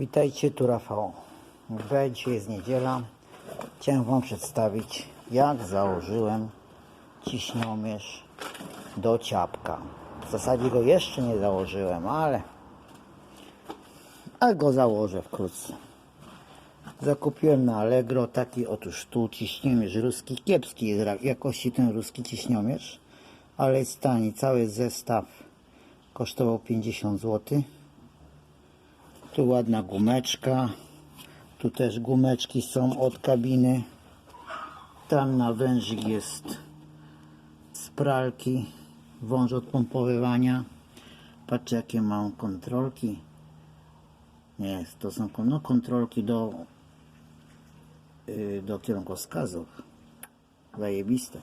Witajcie, tu Rafał. B, dzisiaj jest niedziela. Chciałem Wam przedstawić, jak założyłem ciśniomierz do ciapka. W zasadzie go jeszcze nie założyłem, ale, ale go założę wkrótce. Zakupiłem na Allegro taki otóż tu ciśniomierz ruski. Kiepski jest jakości ten ruski ciśniomierz, ale jest tani. Cały zestaw kosztował 50 zł. Tu ładna gumeczka. Tu też gumeczki są od kabiny. Tam na wężyk jest z pralki, wąż od pompowywania. Patrzcie jakie mam kontrolki. Nie, to są no, kontrolki do, yy, do kierunkowskazów. Zajebiste.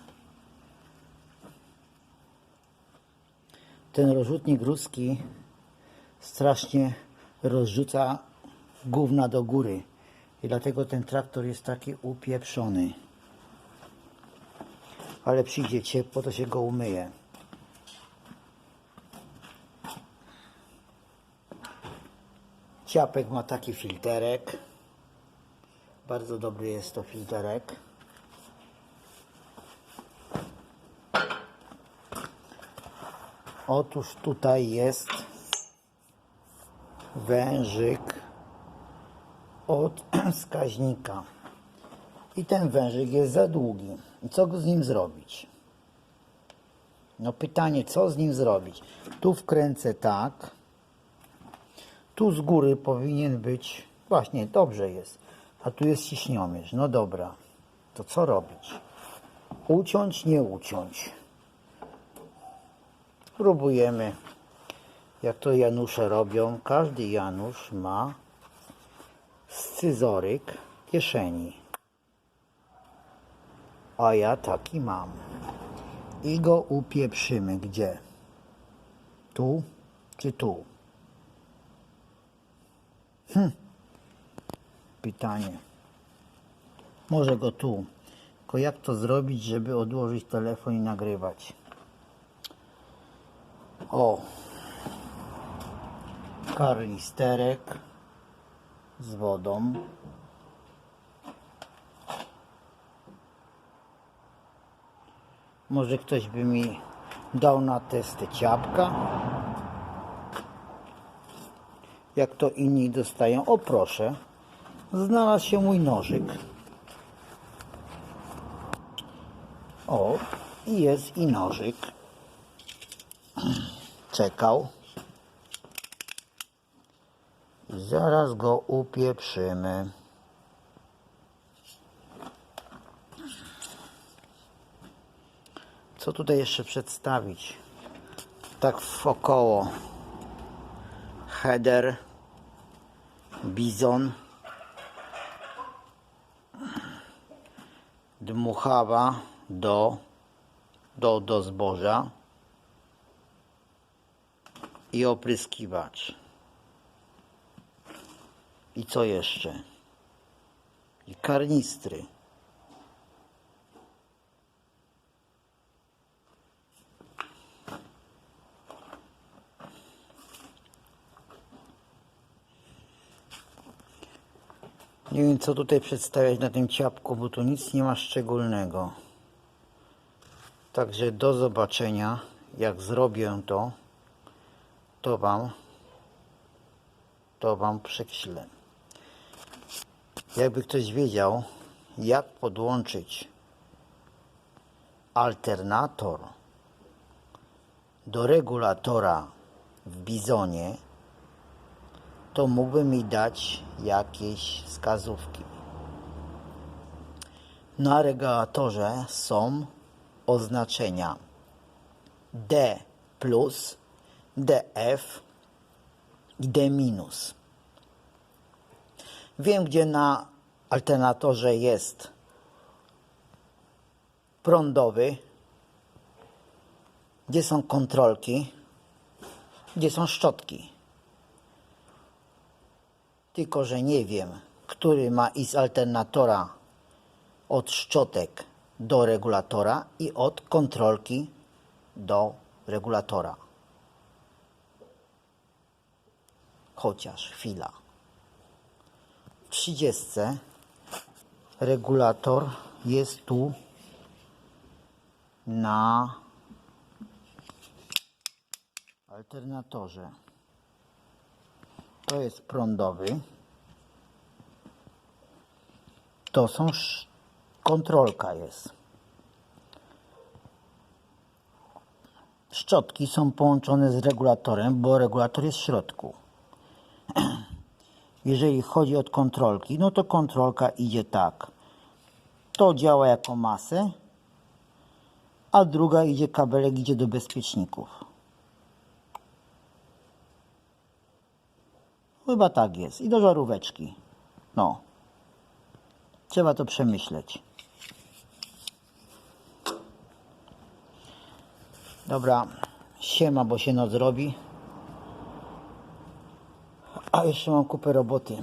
Ten rozrzutnik ruski strasznie rozrzuca gówna do góry. I dlatego ten traktor jest taki upieprzony. Ale przyjdzie ciepło, to się go umyje. Ciapek ma taki filterek. Bardzo dobry jest to filterek. Otóż tutaj jest wężyk od wskaźnika. I ten wężyk jest za długi. I co z nim zrobić? No pytanie, co z nim zrobić? Tu wkręcę tak. Tu z góry powinien być, właśnie, dobrze jest. A tu jest ciśniomierz. No dobra. To co robić? Uciąć, nie uciąć. Spróbujemy jak to Janusze robią, każdy Janusz ma scyzoryk kieszeni. A ja taki mam. I go upieprzymy. Gdzie? Tu czy tu? Hm. Pytanie. Może go tu. Tylko jak to zrobić, żeby odłożyć telefon i nagrywać? O, karnisterek z wodą. Może ktoś by mi dał na testy ciapka? Jak to inni dostają? O proszę, znalazł się mój nożyk. O, i jest i nożyk. Czekał. I zaraz go upieprzymy. Co tutaj jeszcze przedstawić? Tak wokoło. Header. Bizon. Dmuchawa do, do, do zboża. I opryskiwacz. I co jeszcze? I karnistry. Nie wiem co tutaj przedstawiać na tym ciapku, bo tu nic nie ma szczególnego. Także do zobaczenia. Jak zrobię to, to Wam to Wam prześlę. Jakby ktoś wiedział, jak podłączyć alternator do regulatora w Bizonie, to mógłby mi dać jakieś wskazówki. Na regulatorze są oznaczenia D DF i D. Wiem, gdzie na alternatorze jest prądowy, gdzie są kontrolki, gdzie są szczotki. Tylko, że nie wiem, który ma i z alternatora od szczotek do regulatora i od kontrolki do regulatora. Chociaż chwila. 30 regulator jest tu na alternatorze. To jest prądowy. To są kontrolka jest. Szczotki są połączone z regulatorem, bo regulator jest w środku. Jeżeli chodzi o kontrolki, no to kontrolka idzie tak. To działa jako masę, a druga idzie kabelek idzie do bezpieczników. Chyba tak jest. I do żaróweczki. No. Trzeba to przemyśleć. Dobra. Siema, bo się noc robi. Jeszcze mam kupę roboty.